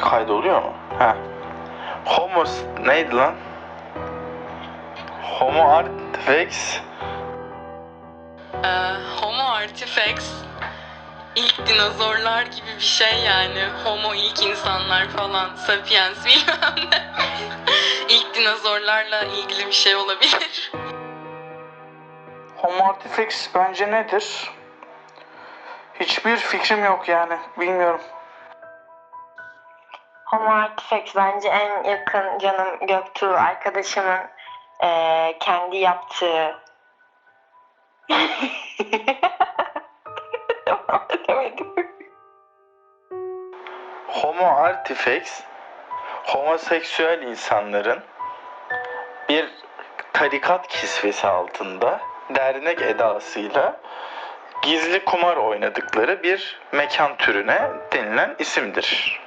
Kaydoluyor mu? Ha. Homo neydi lan? Homo artifex Ee, Homo artifex ilk dinozorlar gibi bir şey yani. Homo ilk insanlar falan. Sapiens bilmem ne. ilk dinozorlarla ilgili bir şey olabilir. Homo artifex bence nedir? Hiçbir fikrim yok yani. Bilmiyorum. Homo artifex bence en yakın canım Göktuğ arkadaşımın eee, kendi yaptığı. Homo artifex homoseksüel insanların bir tarikat kisvesi altında dernek edasıyla gizli kumar oynadıkları bir mekan türüne denilen isimdir.